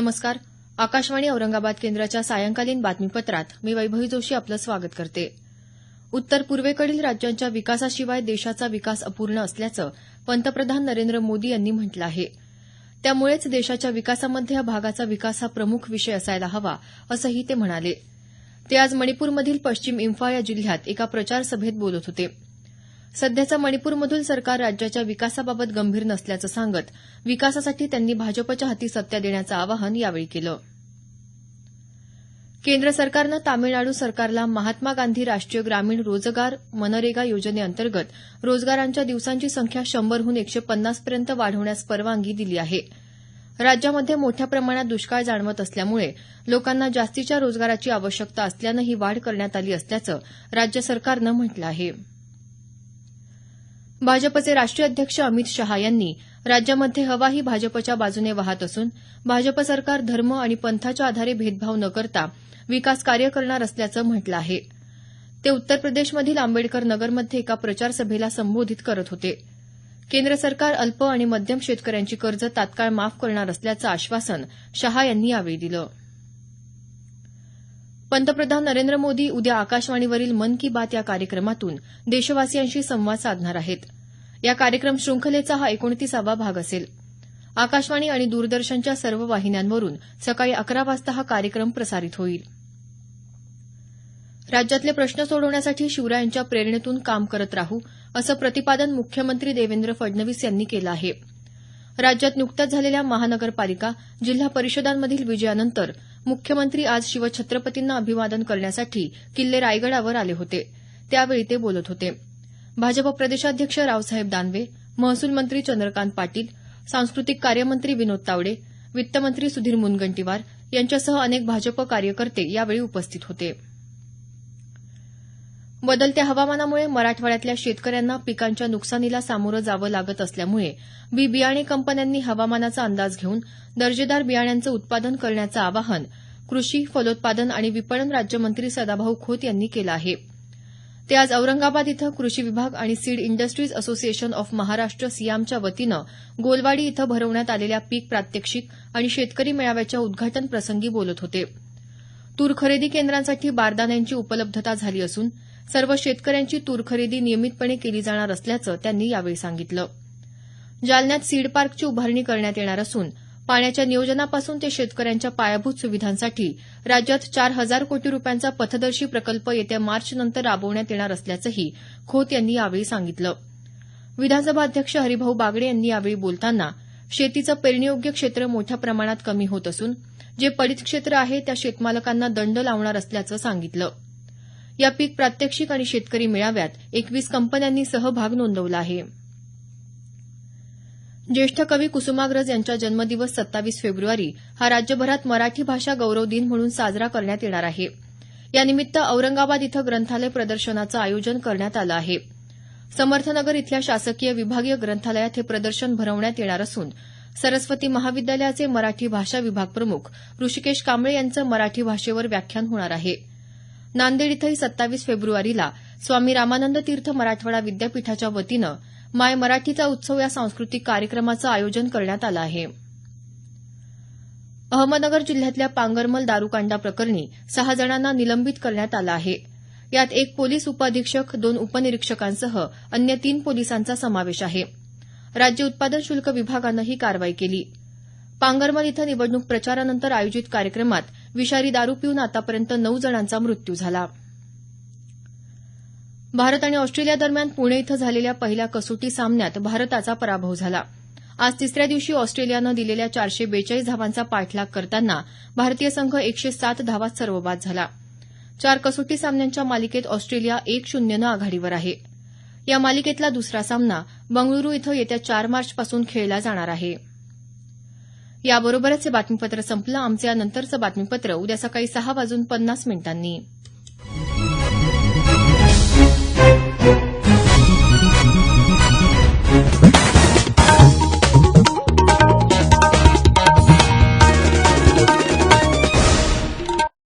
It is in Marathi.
नमस्कार. आकाशवाणी औरंगाबाद केंद्राच्या सायंकालीन बातमीपत्रात मी वैभवी जोशी आपलं स्वागत करते. उत्तर पूर्वेकडील राज्यांच्या विकासाशिवाय देशाचा विकास अपूर्ण असल्याचं पंतप्रधान नरेंद्र मोदी यांनी म्हटलं आहे. त्यामुळेच देशाच्या विकासामध्ये या भागाचा विकास हा प्रमुख विषय असायला हवा असंही ते म्हणाले. ते आज मणिपूरमधील पश्चिम इम्फाळ या जिल्ह्यात एका प्रचार सभेत बोलत होते. सध्याचं मणिपूरमधील सरकार राज्याच्या विकासाबाबत गंभीर नसल्याचं सांगत विकासासाठी त्यांनी भाजपच्या हाती सत्ता देण्याचं आवाहन यावेळी केलं. केंद्र सरकारनं तामिळनाडू सरकारला महात्मा गांधी राष्ट्रीय ग्रामीण रोजगार मनरेगा योजनेअंतर्गत रोजगारांच्या दिवसांची संख्या शंभरहून एकशे पन्नासपर्यंत वाढवण्यास परवानगी दिली आहे. राज्यामध्ये मोठ्या प्रमाणात दुष्काळ जाणवत असल्यामुळे लोकांना जास्तीच्या रोजगाराची आवश्यकता असल्यानं ही वाढ करण्यात आली असल्याचं राज्य सरकारनं म्हटलं आहे. भाजपचे राष्ट्रीय अध्यक्ष अमित शहा यांनी राज्यामध्ये हवा ही भाजपच्या बाजूने वाहत असून भाजप सरकार धर्म आणि पंथाच्या आधारे भेदभाव न करता विकास कार्य करणार असल्याचं म्हटलं आहे. ते उत्तर प्रदेशमधील आंबेडकर नगरमध्ये एका प्रचारसभेला संबोधित करत होते. केंद्र सरकार अल्प आणि मध्यम शेतकऱ्यांची कर्ज तात्काळ माफ करणार असल्याचं आश्वासन शहा यांनी यावेळी दिलं. पंतप्रधान नरेंद्र मोदी उद्या आकाशवाणीवरील मन की बात या कार्यक्रमातून देशवासियांशी संवाद साधणार आहेत. या कार्यक्रम शृंखलेचा हा एकोणतीसावा भाग असेल. आकाशवाणी आणि दूरदर्शनच्या सर्व वाहिन्यांवरून सकाळी अकरा वाजता हा कार्यक्रम प्रसारित होईल. राज्यातले प्रश्न सोडवण्यासाठी शिवरायांच्या प्रेरणेतून काम करत राहू असं प्रतिपादन मुख्यमंत्री देवेंद्र फडणवीस यांनी केलं आहे. राज्यात नुकत्याच झालेल्या महानगरपालिका जिल्हा परिषदांमधील विजयानंतर मुख्यमंत्री आज शिवछत्रपतींना अभिवादन करण्यासाठी किल्ले रायगडावर आले होते. त्यावेळी ते बोलत होते. भाजप प्रदेशाध्यक्ष रावसाहेब दानवे महसूल मंत्री चंद्रकांत पाटील सांस्कृतिक कार्यमंत्री विनोद तावडे वित्तमंत्री सुधीर मुनगंटीवार यांच्यासह अनेक भाजप कार्यकर्ते यावेळी उपस्थित होते. बदलत्या हवामानामुळे मराठवाड्यातल्या शेतकऱ्यांना पिकांच्या नुकसानीला सामोरं जावं लागत असल्यामुळे बी बियाणे कंपन्यांनी हवामानाचा अंदाज घेऊन दर्जेदार बियाण्यांचं उत्पादन करण्याचं आवाहन कृषी फलोत्पादन आणि विपणन राज्यमंत्री सदाभाऊ खोत यांनी केलं आहे. ते आज औरंगाबाद इथं कृषी विभाग आणि seed industries association of Maharashtra सियामच्या वतीनं गोलवाडी इथं भरवण्यात आलेल्या पीक प्रात्यक्षिक आणि शेतकरी मेळाव्याच्या उद्घाटन प्रसंगी बोलत होते. तूर खरेदी केंद्रांसाठी बारदान्यांची उपलब्धता झाली असून सर्व शेतकऱ्यांची तूर खरेदी नियमितपणे केली जाणार असल्याचं त्यांनी यावेळी सांगितलं. जालन्यात सीड पार्कची उभारणी करण्यात येणार असून पाण्याच्या नियोजनापासून ते शेतकऱ्यांच्या पायाभूत सुविधांसाठी राज्यात चार हजार कोटी रुपयांचा पथदर्शी प्रकल्प येत्या मार्च नंतर राबवण्यात येणार असल्याचंही खोत यांनी यावेळी सांगितलं. विधानसभा अध्यक्ष हरिभाऊ बागडे यांनी यावेळी बोलताना शेतीचं पेरणीयोग्य क्षेत्र मोठ्या प्रमाणात कमी होत असून जे पडीत क्षेत्र आहे त्या शेतमालकांना दंड लावणार असल्याचं सांगितलं. या पीक प्रात्यक्षिक आणि शेतकरी मेळाव्यात एकवीस कंपन्यांनी सहभाग नोंदवला आहे. ज्येष्ठ कवी कुसुमाग्रज यांचा जन्मदिवस सत्तावीस फेब्रुवारी हा राज्यभरात मराठी भाषा गौरव दिन म्हणून साजरा करण्यात येणार आहे. यानिमित्त औरंगाबाद इथं ग्रंथालय प्रदर्शनाचं आयोजन करण्यात आलं आहे. समर्थनगर इथल्या शासकीय विभागीय ग्रंथालयात हे प्रदर्शन भरवण्यात येणार असून सरस्वती महाविद्यालयाचे मराठी भाषा विभाग प्रमुख ऋषिकेश कांबळे यांचं मराठी भाषेवर व्याख्यान होणार आहे. नांदेड इथंही सत्तावीस फेब्रुवारीला स्वामी रामानंद तीर्थ मराठवाडा विद्यापीठाच्या वतीनं माय मराठीचा उत्सव या सांस्कृतिक कार्यक्रमाचं आयोजन करण्यात आलं आहे. अहमदनगर जिल्ह्यातल्या पांगरमल दारुकांडा प्रकरणी सहा जणांना निलंबित करण्यात आलं आहे. यात एक पोलीस उपअधीक्षक दोन उपनिरीक्षकांसह अन्य तीन पोलिसांचा समावेश आहे. राज्य उत्पादन शुल्क विभागानं ही कारवाई केली. पांगरमल इथं निवडणूक प्रचारानंतर आयोजित कार्यक्रमात विषारी दारू पिऊन आतापर्यंत नऊ जणांचा मृत्यू झाला. भारत आणि ऑस्ट्रेलिया दरम्यान पुणे इथं झालेल्या पहिल्या कसोटी सामन्यात भारताचा पराभव झाला. आज तिसऱ्या दिवशी ऑस्ट्रेलियानं दिलेल्या चारशे बेचाळीस धावांचा पाठलाग करताना भारतीय संघ एकशे सात धावात सर्वबाद झाला. चार कसोटी सामन्यांच्या मालिकेत ऑस्ट्रेलिया एक शून्यनं आघाडीवर आहे. या मालिकेतला दुसरा सामना बंगळुरू इथं येत्या चार मार्चपासून खेळला जाणार आहे. याबरोबरच हे बातमीपत्र संपलं. आमचं या नंतरचं बातमीपत्र उद्या सकाळी सहा वाजून पन्नास मिनिटांनी.